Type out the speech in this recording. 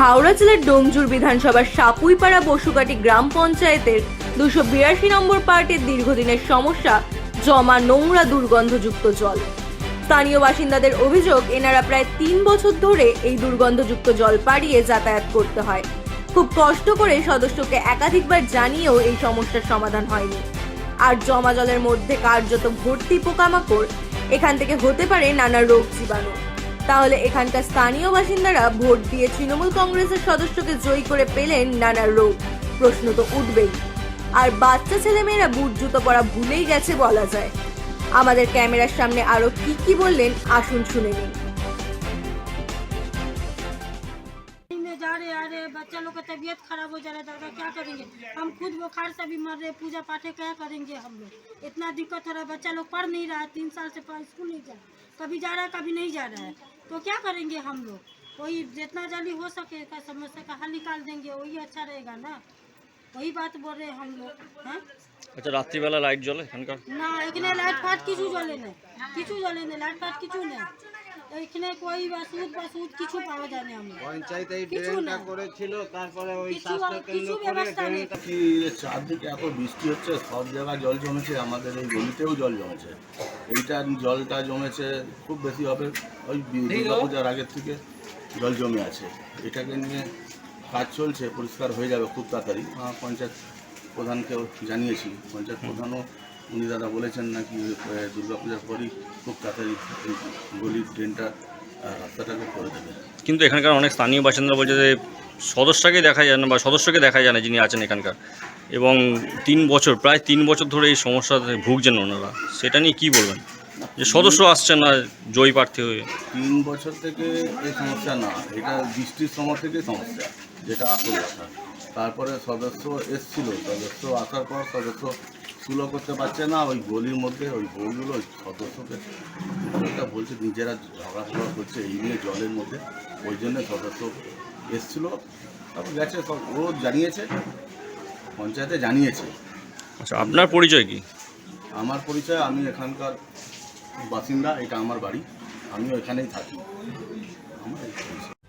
হাওড়া জেলার ডোমজুর বিধানসভার সাপুইপাড়া বসুকাটি গ্রাম পঞ্চায়েতের দুশো বিরাশি নম্বর পার্টের দীর্ঘদিনের সমস্যা, জমা নোংরা দুর্গন্ধযুক্ত জল। স্থানীয় বাসিন্দাদের অভিযোগ, এনারা প্রায় তিন বছর ধরে এই দুর্গন্ধযুক্ত জল পাড়িয়ে যাতায়াত করতে হয়। খুব কষ্ট করে সদস্যকে একাধিকবার জানিয়েও এই সমস্যার সমাধান হয়নি। আর জমা জলের মধ্যে কার্যত ভর্তি পোকামাকড় এখান থেকে হতে পারে নানা রোগ জীবাণু। তাহলে এখানকার স্থানীয় বাসিন্দারা ভোট দিয়ে তৃণমূল কংগ্রেসের সদস্যকে জয়ী করে পেলেন নানা রোগ। প্রশ্ন তো উঠবেই। আর বাচ্চা ছেলেমেয়েরা বুট জুতো পরা ভুলেই গেছে বলা যায়। আমাদের ক্যামেরার সামনে আরও কি কি বললেন, আসুন শুনে নিন बच्चा लोग का तबीयत खराब हो जा रहा है दादा क्या करेंगे हम खुद बुखार से भी मर रहे पूजा पाठ है, क्या करेंगे हम लोग इतना दिक्कत हो रहा है बच्चा लोग पढ़ नहीं रहा है तीन साल से पढ़- स्कूल नहीं जा रहा कभी जा रहा है कभी नहीं जा रहा है तो क्या करेंगे हम लोग वही जितना जल्दी हो सके का समस्या का हल निकाल देंगे वही अच्छा रहेगा ना वही बात बोल रहे हैं हम लोग हैं আচ্ছা রাত্রিবেলা লাইট জ্বলে এখানকার না এখানে লাইট ফাট কিছু জ্বলে না কিছু জ্বলে না লাইট ফাট কিছু নেই এখানে কই বা সুদ বা সুদ কিছু পাওয়া যায় না আমরা পঞ্চায়েত এই ড্রেনটা করেছিল তারপরে ওই স্বাস্থ্য কেন্দ্র করে ড্রেনটা কি চারদিকে এত বৃষ্টি হচ্ছে সব জায়গায় জল জমেছে আমাদের এই গলিতেও জল জমেছে। এইটা জলটা জমেছে খুব বেশি হবে ওই দুর্গাপূজার আগের থেকে জল জমে আছে। এটাকে নিয়ে কাজ চলছে পরিষ্কার হয়ে যাবে খুব তাড়াতাড়ি। পঞ্চায়েত প্রধানকেও জানিয়েছি পঞ্চায়েত প্রধানও উনি দাদা বলেছেন নাকি দুর্গাপূজার পরই খুব তাড়াতাড়ি এই গলির ড্রেনটা আহ, রাস্তাটাকে করে দেবে। কিন্তু এখানকার অনেক স্থানীয় বাসিন্দা বলছে যে সদস্যকে দেখা যায় না বা সদস্যকে দেখা যায় না যিনি আছেন এখানকার। এবং তিন বছর প্রায় তিন বছর ধরে এই সমস্যাতে ভুগছেন ওনারা। সেটা নিয়ে কি বলবেন? যে সদস্য আসছে না জয়ী প্রার্থী হয়ে। তিন বছর থেকে এই সমস্যা না এটা বৃষ্টির সময় থেকে সমস্যা যেটা আসল কথা। তারপরে সদস্য এসছিল সদস্য আসার পর সদস্য শুলো করতে পারছে না ওই গলির মধ্যে ওই বউগুলো ওই সদস্যকে বলছে নিজেরা ঝগড়া ফগড়া করছে এই নিয়ে জলের মধ্যে। ওই জন্য সদস্য এসছিল তারপর গেছে সব ও জানিয়েছে পঞ্চায়েতে জানিয়েছে। আচ্ছা আপনার পরিচয় কি? আমার পরিচয় আমি এখানকার বাসিন্দা এটা আমার বাড়ি আমিও এখানেই থাকি। আমার।